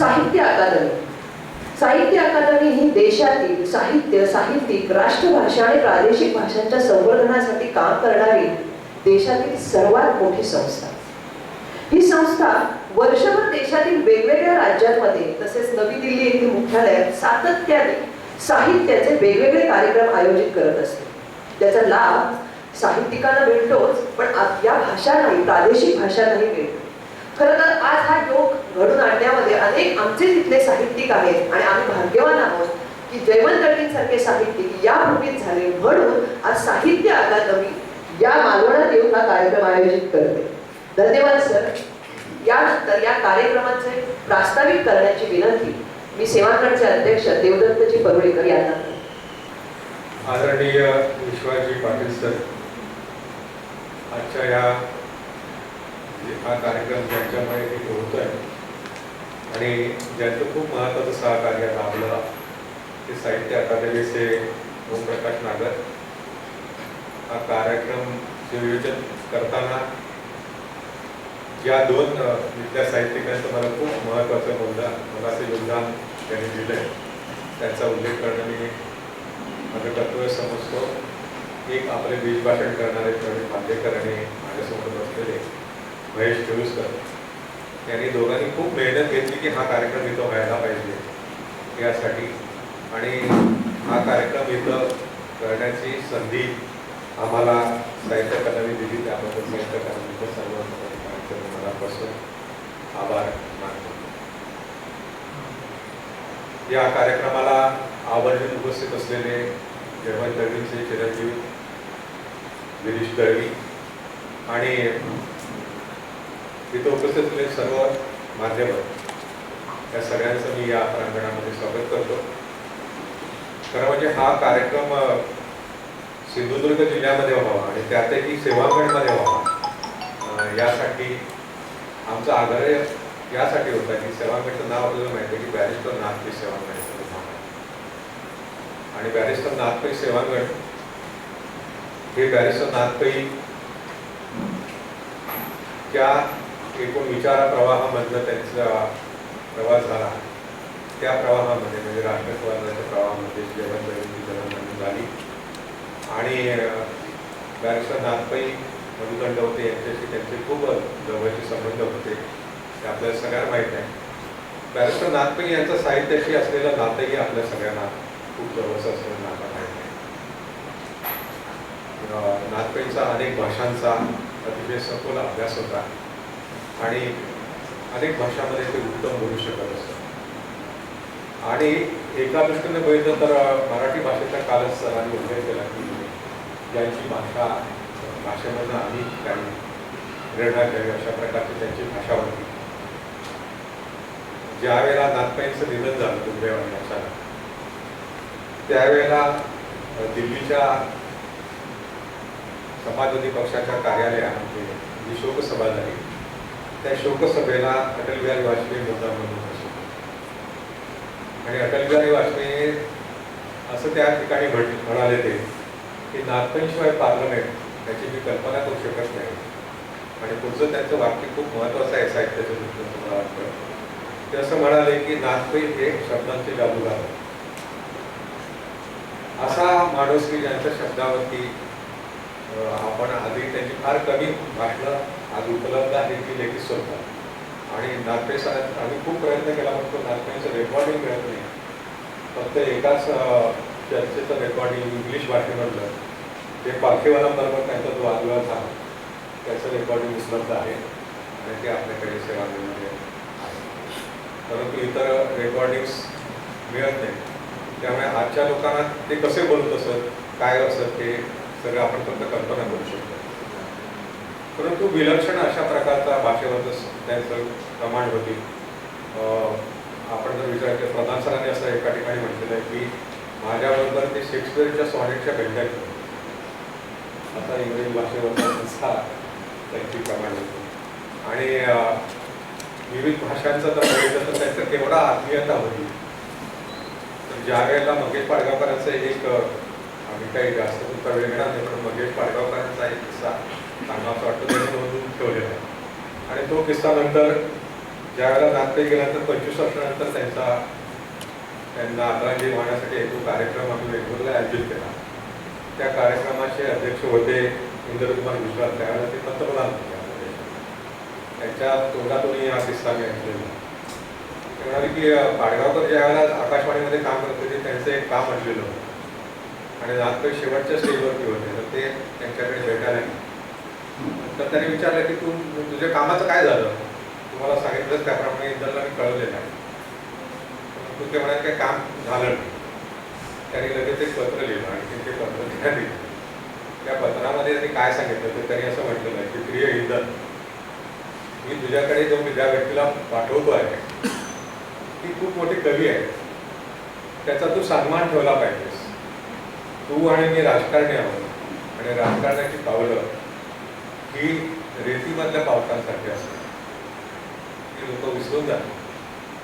साहित्य अकादमी. साहित्य अकादमी ही देशातील साहित्य साहित्यिक राष्ट्रभाषा आणि प्रादेशिक भाषांच्या संवर्धनासाठी काम करणारी देशातील सर्वात मोठी संस्था. ही संस्था वर्षभर देशातील वेगवेगळ्या राज्यांमध्ये तसेच नवी दिल्ली येथील मुख्यालयात सातत्याने साहित्याचे वेगवेगळे कार्यक्रम आयोजित करत असते. त्याचा लाभ साहित्यिकांना मिळतोच पण आप- या भाषांनाही प्रादेशिक भाषांनाही मिळतो. खरं तर आज हा योग घडून आणण्यामध्ये अनेक आमचे तिथले साहित्यिक आहेत आणि आम्ही भाग्यवान आहोत की जयवंत सारखे साहित्यिक यापूर्वीच झाले म्हणून आज साहित्य अकादमी या मालवणात येऊन हा कार्यक्रम आयोजित करते. धन्यवाद सर. यानंतर या कार्यक्रमाचे प्रास्ताविक करण्याची विनंती मी सेवाकडचे अध्यक्ष देवदत्तजी परुळेकर यांना आदरणीय विश्वाजी पाटील सर आजच्या या हा कार्यक्रम ज्यांच्यामुळे होत आहे आणि ज्यांचं खूप महत्त्वाचं सहकार्य लाभलं ते साहित्य अकादमीचे ओमप्रकाश नागर. हा कार्यक्रम नियोजन करताना या दोन अ, इथल्या साहित्यिकांचं मला खूप महत्त्वाचं योगदान असं योगदान त्यांनी दिलं आहे त्यांचा उल्लेख करणं मी माझं कर्तव्य समजतो एक आपले बीज भाषण करणारे प्रवीण बांदेकर आणि माझ्यासमोर बसलेले महेश केळुसकर त्यांनी दोघांनी खूप मेहनत घेतली की हा कार्यक्रम इथं व्हायला पाहिजे. यासाठी. आणि हा कार्यक्रम इथं करण्याची संधी आम्हाला साहित्य अकादमी दिली. त्याबद्दल साहित्य अकादमीचं सर्व मनापासून आभार मानतो. या कार्यक्रमाला आवर्जून उपस्थित असलेले जयवंत दळवींचे चिरंजीव गिरीश दळवी आणि तिथं उपस्थित असलेले सर्व माध्यमं या सगळ्यांचं मी या प्रांगणामध्ये स्वागत करतो. खरं म्हणजे हा कार्यक्रम सिंधुदुर्ग जिल्ह्यामध्ये व्हावा आणि त्यातही सेवागडमध्ये व्हावा यासाठी आमचा आग्रह यासाठी होता की सेवागडचं नाव आपल्याला माहिती आहे की बॅरिस्टर नाथपै सेवागड आणि बॅरिस्टर नाथपै सेवागड हे बॅरिस्टर नाथपै त्या एकूण विचार प्रवाहामधनं त्यांचा प्रवास झाला. त्या प्रवाहामध्ये म्हणजे राष्ट्रस्वातंत्र्याच्या प्रवाहामध्ये जेवण जयंती झाली. आणि बॅरिस्टर नाथपै मधुदंड होते यांच्याशी त्यांचे खूप जवळचे संबंध होते. ते आपल्याला सगळ्यांना माहीत आहे. बॅरिस्टर नाथपै यांचं साहित्याशी असलेलं नातंही आपल्या सगळ्यांना खूप जवळचं असलेलं नातं माहीत आहे. अं, अनेक भाषांचा अतिशय सखोल अभ्यास होता. आणि अनेक भाषामध्ये ते उत्तम बोलू शकत असत आणि एका दृष्टीने बघितलं तर मराठी भाषेचा कालच सरांनी उल्लेख केला की ज्यांची भाषा भाषेमधनं आम्ही काही प्रेरणा घ्यावी अशा प्रकारची त्यांची भाषा होती. ज्या वेळेला नाथपाईंचं निधन झालं दुर्दैवाने अचानक त्यावेळेला दिल्लीच्या समाजवादी पक्षाच्या कार्यालयामध्ये जी शोकसभा झाली. त्या शोकसभेला अटल बिहारी वाजपेयी मुद्दा म्हणून आणि अटल बिहारी वाजपेयी असं त्या ठिकाणी म्हण म्हणाले ते की नागपूरशिवाय पार्लमेंट याची मी कल्पना करू शकत नाही. आणि पुढचं त्यांचं वाक्य खूप महत्त्वाचं आहे साहित्याच्या दृष्टीने मला वाटतं. ते असं म्हणाले की नागपै हे शब्दांचे जादूगार असा माणूस की ज्यांच्या शब्दावरती अं, आपण आधी त्यांची फार कमी भाषणं आज उपलब्ध आहे ती लेखी स्वरूपात आणि नागपै साहेब आम्ही खूप प्रयत्न केला म्हणतो नागपैंचं रेकॉर्डिंग मिळत नाही. फक्त एकाच चर्चेचं रेकॉर्डिंग इंग्लिश भाषेमधलं ते पालखीवालांबरोबर त्यांचा जो आदिवास झाला त्याचं रेकॉर्डिंग उपलब्ध आहे. आणि ते आपल्याकडे सेवांमध्ये आहे. परंतु इतर रेकॉर्डिंग्स मिळत नाही. त्यामुळे आजच्या लोकांना ते कसे बोलत असत काय असत ते सगळं आपण फक्त कल्पना करू शकतो. परंतु विलक्षण अशा प्रकारचा भाषेवरचं त्यांचं प्रमाण होती. आपण जर विचार केला प्रधान सरांनी असं एका ठिकाणी म्हटलेलं आहे की माझ्याबरोबर ते शेक्सपिअरच्या सॉनेटच्या भेंड्या असा इंग्रजी भाषेवरचा संस्था त्यांची प्रमाण होती. आणि विविध भाषांचं तर बघितलं तर त्यांचं केवढा आत्मीयता होती. तर ज्या वेळेला मंगेश पाडगावकरांचं एक आम्ही काही जास्त तुमचा नाही पण मंगेश पाडगावकरांचा एक किस्सा सांगावाचा वाटतो त्यांनी नोंदवून ठेवलेला आहे. आणि तो किस्सा नंतर ज्यावेळेला नागपूर गेल्यानंतर पंचवीस वर्षानंतर त्यांचा त्यांना आदरांजली वाहण्यासाठी एक कार्यक्रम आम्ही वेगवेगळा आयोजित केला. त्या कार्यक्रमाचे अध्यक्ष होते इंद्रकुमार गुजरात. त्यावेळेला ते पंतप्रधान होते त्यांच्या तोंडातूनही हा किस्सा मी ऐकलेला ते म्हणाले की पाडगावकर ज्या वेळेला आकाशवाणीमध्ये काम करत होते त्यांचं एक काम आणलेलं होतं. आणि नागपूर शेवटच्या स्टेजवरती होते तर ते त्यांच्याकडे भेटायला गेले. तर त्यांनी विचारलं की तू तुझ्या कामाचं काय झालं? तुम्हाला सांगितलं त्याप्रमाणे इंधनला मी कळवलेलं आहे. तू ते म्हणाले काय काम झालं नाही. त्याने लगेच एक पत्र लिहिलं आणि ते पत्र देण्यात दिलं त्या पत्रामध्ये त्यांनी काय सांगितलं तर त्यांनी असं म्हटलेलं आहे की प्रिय इंधन मी तुझ्याकडे जो मी ज्या व्यक्तीला पाठवतो आहे ती खूप मोठी कवी आहे. त्याचा तू सन्मान ठेवला पाहिजेस. तू आणि मी राजकारणी आहोत आणि राजकारणाची पावलं ही रेतीमधल्या पावसांसाठी असतात ती लोक विसरून जातात.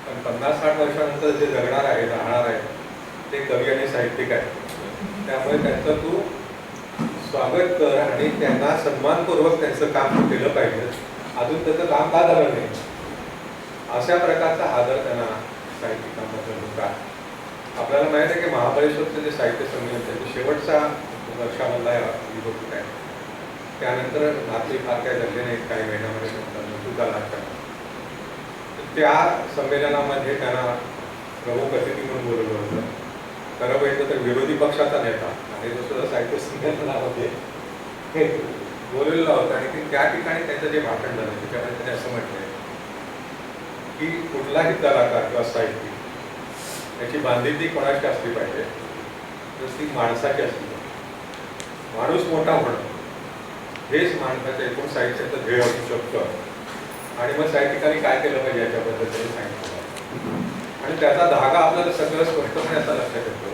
पण पन्नास साठ वर्षानंतर जे जगणार आहे राहणार आहे ते कवी आणि साहित्यिक आहेत. त्यामुळे त्यांचं तू स्वागत कर आणि त्यांना सन्मानपूर्वक त्यांचं काम केलं पाहिजे. अजून त्याचं काम का झालं नाही? अशा प्रकारचा आदर त्यांना साहित्यिकांबद्दल होता. आपल्याला माहीत आहे की महाबळेश्वरचं जे साहित्य संमेलन त्याच्या शेवटचा वर्षामधला ही आहे. त्यानंतर नाते फार काही झाले नाहीत काही महिन्यामध्ये नंतर तुझा लागतात त्या संमेलनामध्ये त्यांना प्रमुख अतिथी म्हणून बोलवलं होतं. खरं पाहिजे तर विरोधी पक्षाचा नेता आणि दुसरं साहित्य संमेलनामध्ये हे बोललेला होता आणि त्या ठिकाणी त्यांचं जे भाषण झालं त्याच्यामध्ये त्यांनी असं म्हटलंय की कुठलाही कलाकार किंवा साहित्यिक त्याची बांधिलकी कोणाची असली पाहिजे तर ती माणसाची असली पाहिजे. माणूस मोठा होणं हेच माणसाचं एकूण साहित्याचं ध्येय असू शकतं. आणि मग साहित्यिकांनी काय केलं पाहिजे याच्याबद्दल त्यांनी सांगितलं आणि त्याचा धागा आपल्याला सगळं स्पष्टपणे असा लक्षात येतो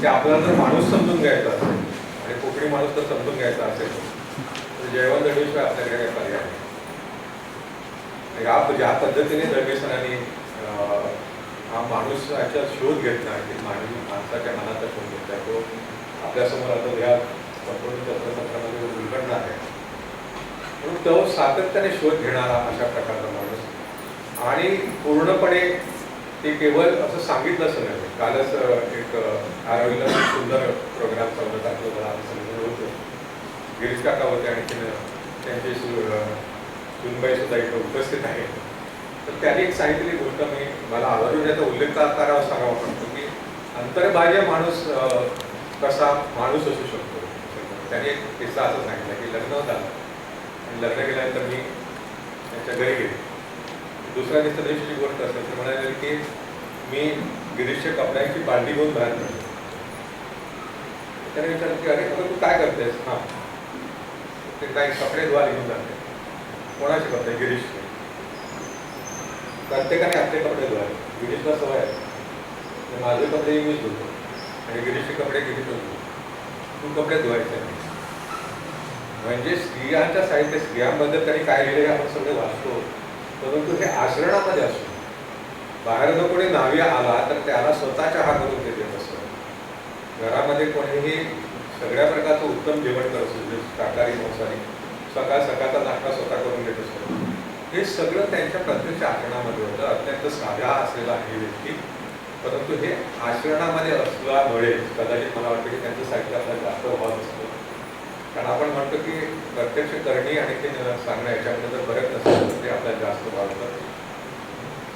की आपल्याला जर माणूस समजून घ्यायचा असेल आणि कोकणी माणूस जर समजून घ्यायचा असेल तर जयवंत दळवीशिवाय आपल्याकडे काही पर्याय नाही. या ज्या पद्धतीने दळवी सरांनी हा माणूस शोध घेतला की मानवी माणसाच्या मनाचा शोध घेतला तो आपल्यासमोर आता या संपूर्ण चत्रपत्रामध्ये उलगडणार आहे म्हणून तो सातत्याने शोध घेणारा अशा प्रकारचा माणूस आणि पूर्णपणे ते केवळ असं सांगितलंच नाही. कालच एक आरवीला सुंदर प्रोग्राम चालू दाखवलं मला आम्ही सगळे होतो. गिरीश काका होते आणि त्यांचे सुनबाई सुद्धा इथं उपस्थित आहे तर त्यांनी एक सांगितलेली गोष्ट मी मला आवर्जून याचा उल्लेख करावा सांगावा म्हणतो की अंतर्बाह्य माणूस कसा माणूस असू शकतो त्यांनी एक किस्सा असं सांगितलं की लग्न झालं आणि लग्न केल्यानंतर मी त्यांच्या घरी गेले. दुसऱ्या दिवसा दिवशीची गोष्ट असेल ते म्हणाले की मी गिरीशच्या कपड्यांची बांधी घेऊन बाहेर पडलो. त्याने विचारलं की अरे तू काय करतेस? हां. ते काही कपडे धुवायला घेऊन जाते. कोणाचे कपडे? गिरीशचे. प्रत्येकाने आपले कपडे धुवायचे गिरीशला सवय आहे. तर माझे कपडे मीच धुतो आणि गिरीशचे कपडे गिरीश धुतो. तू कपडे धुवायचे म्हणजे स्त्रियांच्या साहित्य स्त्रियांबद्दल त्यांनी काय लिहिले आपण सगळे वाचतो. परंतु हे आचरणामध्ये असतो बाहेर जर कोणी नावी आला तर त्याला स्वतःच्या चहा करून ते देत असतं. घरामध्ये कोणीही सगळ्या प्रकारचं उत्तम जेवण करत असतो म्हणजे शाकाहारी मांसाहारी सकाळ सकाळचा नाश्ता स्वतः करून देत असतो. हे सगळं त्यांच्या प्रत्यक्ष आचरणामध्ये होतं. अत्यंत साधा असलेला आहे व्यक्ती. परंतु हे आचरणामध्ये असल्यामुळे कदाचित मला वाटतं की त्यांचं साहित्य आपल्याला जास्त व्हावं असतो. कारण आपण म्हणतो की प्रत्यक्ष करणे आणि ते सांगणं याच्यामध्ये जर फरक नसेल तर ते आपल्याला जास्त वाढतं.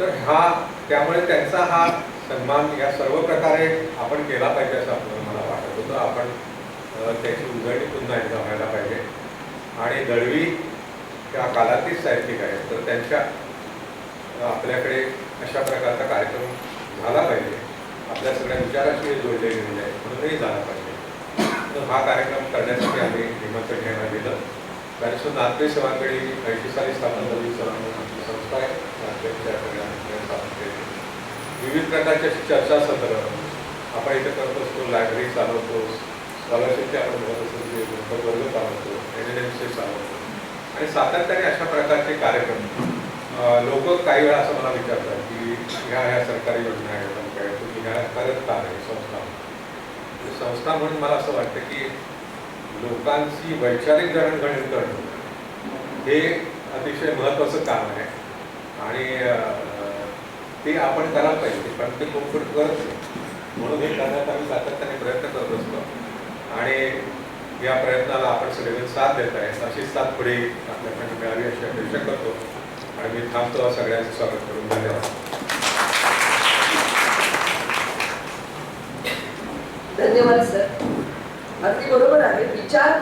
तर हा त्यामुळे त्यांचा हा सन्मान या सर्व प्रकारे आपण केला पाहिजे असं आपल्याला मला वाटत होतं. आपण त्याची उजळणी पुन्हा एकदा व्हायला पाहिजे. आणि दळवी त्या कालातीत साहित्यिक आहेत तर त्यांच्या आपल्याकडे अशा प्रकारचा कार्यक्रम झाला पाहिजे. आपल्या सगळ्या विचाराशी जोडले गेलेले आहे म्हणजे, म्हणूनही झाला पाहिजे. तर हा कार्यक्रम करण्यासाठी आम्ही निमंत्रण घेण्यात गेलं. बॅरिस्टर नागपूर सेवांकडे ऐंशी साली स्थापन झाली आमची संस्था आहे. स्थापन केली विविध प्रकारचे चर्चा चर्चासत्र आपण इथे करत असतो लायब्ररी चालवतो स्कॉलरशिपचे आपण बघत असतो वर्ग चालवतो रेजिडेन्सी चालवतो. आणि सातत्याने अशा प्रकारचे कार्यक्रम लोक काही वेळा असं मला विचारतात की ह्या ह्या सरकारी योजना आहेत काय तुम्ही ह्या करत आहे संस्था? संस्था म्हणून मला असं वाटतं की लोकांची वैचारिक जडणघडण करणं हे अतिशय महत्त्वाचं काम आहे. आणि ते आपण करायला पाहिजे पण ते कोणकोण करत म्हणून हे करण्यात आम्ही सातत्याने प्रयत्न करत असतो. आणि या प्रयत्नाला आपण सगळेजण साथ देत आहे. अशी साथ पुढे आपल्याकडे मिळावी अशी अपेक्षा करतो. आणि मी थांबतो. सगळ्यांचं स्वागत करून. धन्यवाद. धन्यवाद सर अगदी बरोबर आहे. विचार